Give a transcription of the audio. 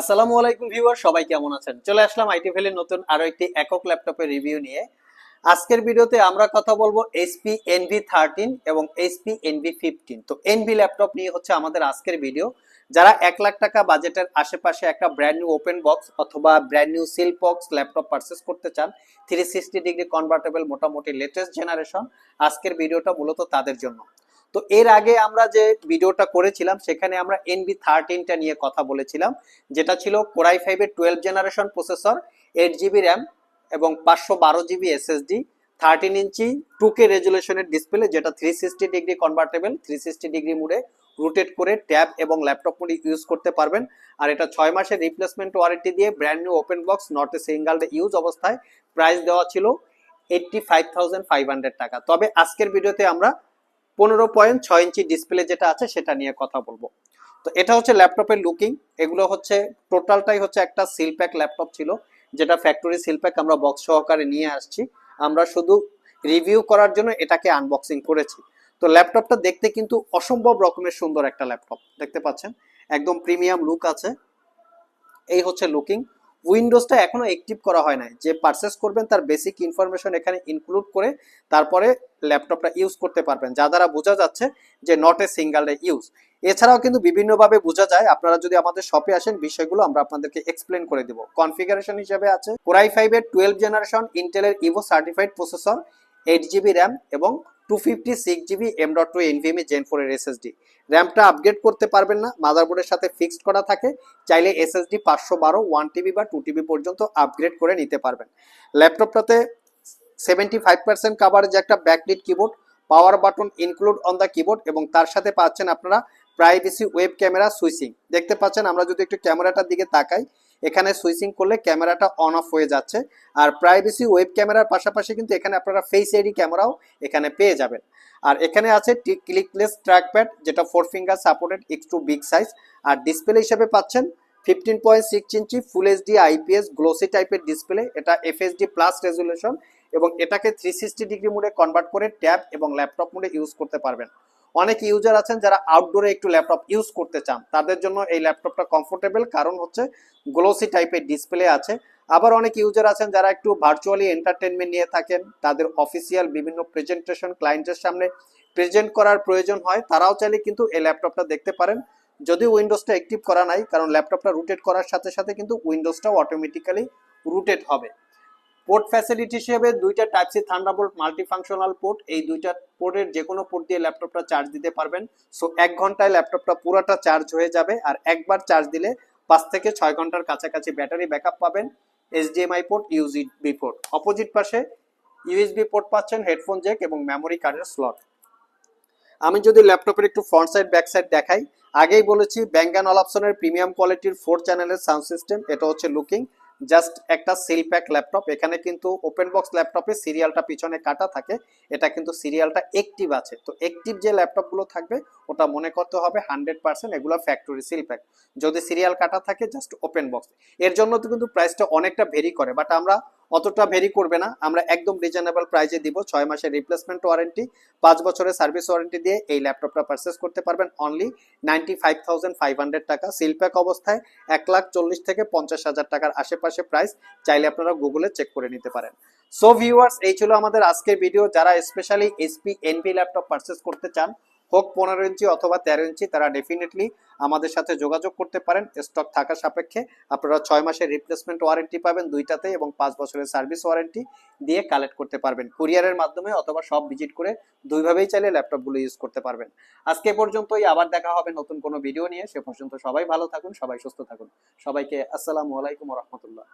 আসসালামু আলাইকুম ভিউয়ার, সবাই কেমন আছেন? চলে আসলাম আইটি ভ্যালির নতুন আরও একটি একক ল্যাপটপের রিভিউ নিয়ে। আজকের ভিডিওতে আমরা কথা বলব এইচপি এনভি থার্টিন এবং এইচপি এনভি ফিফটিন তো এনভি ল্যাপটপ নিয়ে হচ্ছে আমাদের আজকের ভিডিও। যারা এক লাখ টাকা বাজেটের আশেপাশে একটা ব্র্যান্ড নিউ ওপেন বক্স অথবা brand new seal box laptop purchase করতে চান থ্রি সিক্সটি ডিগ্রি কনভার্টেবল মোটামুটি লেটেস্ট জেনারেশন আজকের ভিডিওটা মূলত তাদের জন্য। তো এর আগে আমরা যে ভিডিওটা করেছিলাম, সেখানে আমরা এনবি থার্টিনটা নিয়ে কথা বলেছিলাম, যেটা ছিল কোরাই ফাইভের twelve generation processor eight GB RAM এবং পাঁচশো বারো জিবি এসএসডি থার্টিন ইঞ্চি টু কে রেজুলেশনের ডিসপ্লে যেটা three sixty degree convertible three sixty degree মুডে রোটেট করে ট্যাব এবং ল্যাপটপ মোডে ইউজ করতে পারবেন। আর এটা ছয় মাসের রিপ্লেসমেন্ট ওয়ারেন্টি দিয়ে brand new open box not a single use অবস্থায় প্রাইস দেওয়া ছিল eighty five thousand five hundred টাকা। তবে আজকের ভিডিওতে আমরা পনেরো পয়েন্ট ছয় ইঞ্চি ডিসপ্লে যেটা আছে সেটা নিয়ে কথা বলব। তো এটা হচ্ছে ল্যাপটপের লুকিং এগুলো হচ্ছে টোটালটাই হচ্ছে একটা সিল প্যাক ল্যাপটপ ছিল, যেটা ফ্যাক্টরি সিল প্যাক আমরা বক্স সহকারে নিয়ে আসছি। আমরা শুধু রিভিউ করার জন্য এটাকে আনবক্সিং করেছি। তো ল্যাপটপটা দেখতে কিন্তু অসম্ভব রকমের সুন্দর একটা ল্যাপটপ দেখতে পাচ্ছেন? একদম প্রিমিয়াম লুক আছে। এই হচ্ছে লুকিং উইন্ডোজটা এখনও অ্যাক্টিভ করা হয় নাই। যে পারচেস করবেন তার বেসিক ইনফরমেশন এখানে ইনক্লুড করে তারপরে ল্যাপটপটা ইউজ করতে পারবেন, যা দ্বারা বোঝা যাচ্ছে যে নট এ সিঙ্গেল ইউজ এছাড়াও কিন্তু বিভিন্নভাবে বোঝা যায়, আপনারা যদি আমাদের শপে আসেন, বিষয়গুলো আমরা আপনাদেরকে এক্সপ্লেন করে দিব। কনফিগারেশন হিসেবে আছে কোরাই ফাইভের টুয়েলভ জেনারেশন ইন্টেলের Evo certified processor eight GB RAM এবং two fifty six GB M dot two NVMe gen four এর এসএসডি র্যামটা আপগ্রেড করতে পারবেন না মাদারবোর্ডের সাথে ফিক্সড করা থাকে, চাইলে এসএসডি পাঁচশো বারো ওয়ান টিবি বা টু টিবি পর্যন্ত আপগ্রেড করে নিতে পারবেন। ল্যাপটপটাতে সেভেন্টি ফাইভ পার্সেন্ট কাভারেজ একটা backlit keyboard power button include on the keyboard এবং তার সাথে পাচ্ছেন আপনারা প্রাইভেসি ওয়েব ক্যামেরা সুইচিং দেখতে পাচ্ছেন, আমরা যদি একটু ক্যামেরাটার দিকে তাকাই এখানে সুইচিং করলে ক্যামেরাটা অন অফ হয়ে যাচ্ছে। আর প্রাইভেসি ওয়েব ক্যামেরার পাশাপাশি কিন্তু এখানে আপনারা ফেস এডি ক্যামেরাও এখানে পেয়ে যাবেন। আর এখানে আছে ক্লিকলেস ট্র্যাকপ্যাড যেটা four finger supported X two big size আর ডিসপ্লে হিসেবে পাচ্ছেন ফিফটিন পয়েন্ট সিক্স ইঞ্চি ফুল এইচডি আইপিএস গ্লোসি টাইপের ডিসপ্লে এটা এফএসডি প্লাস রেজুলেশন এবং এটাকে থ্রি সিক্সটি ডিগ্রি মোডে কনভার্ট করে ট্যাব এবং ল্যাপটপ মোডে ইউজ করতে পারবেন। অনেক ইউজার আছেন যারা আউটডোরে একটু ল্যাপটপ ইউজ করতে চান। তাদের জন্য এই ল্যাপটপটা কমফোর্টেবল কারণ হচ্ছে গ্লোসি টাইপের ডিসপ্লে আছে। আবার অনেক ইউজার আছেন যারা একটু ভার্চুয়ালি এন্টারটেনমেন্ট নিয়ে থাকেন, তাদের অফিসিয়াল বিভিন্ন প্রেজেন্টেশন ক্লায়েন্টের সামনে প্রেজেন্ট করার প্রয়োজন হয়, তারাও চাইলে কিন্তু এই ল্যাপটপটা দেখতে পারেন। যদি উইন্ডোজটা অ্যাক্টিভ করা নাই, কারণ ল্যাপটপটা রুটেট করার সাথে সাথে কিন্তু উইন্ডোজটাও অটোমেটিক্যালি রুটেট হবে। পোর্ট ফ্যাসিলিটি হিসেবে দুইটা type C Thunderbolt multi functional port এই দুইটা পোর্টের যে কোনো পোর্ট দিয়ে ল্যাপটপটা চার্জ দিতে পারবেন। সো এক ঘন্টায় ল্যাপটপটা পুরোটা চার্জ হয়ে যাবে আর একবার চার্জ দিলে পাঁচ থেকে ছয় ঘণ্টার কাছাকাছি ব্যাটারি ব্যাকআপ পাবেন HDMI port USB port opposite পাশে ইউএসবি পোর্ট পাচ্ছেন হেডফোন জ্যাক এবং মেমোরি কার্ডের স্লট আমি যদি ল্যাপটপের একটু ফ্রন্ট সাইড ব্যাক সাইড দেখাই, আগেই বলেছি ব্যাঙ্গান অলাপসনের প্রিমিয়াম কোয়ালিটির ফোর চ্যানেলের সাউন্ড সিস্টেম এটা হচ্ছে লুকিং জাস্ট একটা সিল প্যাক ল্যাপটপ। এখানে কিন্তু ওপেন বক্স ল্যাপটপে সিরিয়ালটা পিছনে কাটা থাকে। এটা কিন্তু সিরিয়ালটা অ্যাক্টিভ আছে। তো অ্যাক্টিভ যে ল্যাপটপগুলো থাকবে, ওটা মনে করতে হবে হান্ড্রেড পার্সেন্ট এগুলো ফ্যাক্টরি সিল প্যাক। যদি সিরিয়াল কাটা থাকে জাস্ট ওপেন বক্স এর জন্য তো কিন্তু প্রাইসটা অনেকটা ভেরি করে। বাট আমরা অতটা ভেরি করবে না। আমরা একদম রিজনেবল প্রাইজে দিব। ছয় মাসের রিপ্লেসমেন্ট ওয়ারেন্টি পাঁচ বছরের সার্ভিস ওয়ারেন্টি দিয়ে এই ল্যাপটপটা পারচেস করতে পারবেন অনলি নাইনটি ফাইভ টাকা। সিলপ্যাক অবস্থায় এক লাখ চল্লিশ থেকে পঞ্চাশ হাজার টাকার আশেপাশে প্রাইস চাইলে আপনারা গুগলে চেক করে নিতে পারেন। সো ভিউয়ার্স এই ছিল আমাদের আজকের ভিডিও যারা স্পেশালি এসপি এনপি ল্যাপটপ পারচেস করতে চান হোক পনেরো ইঞ্চি অথবা তেরো ইঞ্চি, তারা ডেফিনেটলি আমাদের সাথে যোগাযোগ করতে পারেন। স্টক থাকা সাপেক্ষে আপনারা ছয় মাসের রিপ্লেসমেন্ট ওয়ারেন্টি পাবেন দুইটাতে এবং পাঁচ বছরের সার্ভিস ওয়ারেন্টি দিয়ে কালেক্ট করতে পারবেন। কুরিয়ারের মাধ্যমে অথবা সব ভিজিট করে দুইভাবেই চাইলে ল্যাপটপগুলো ইউজ করতে পারবেন। আজকে পর্যন্তই, আবার দেখা হবে নতুন কোনো ভিডিও নিয়ে। সে পর্যন্ত সবাই ভালো থাকুন, সবাই সুস্থ থাকুন। সবাইকে আসসালামু আলাইকুম রহমতুল্লাহ।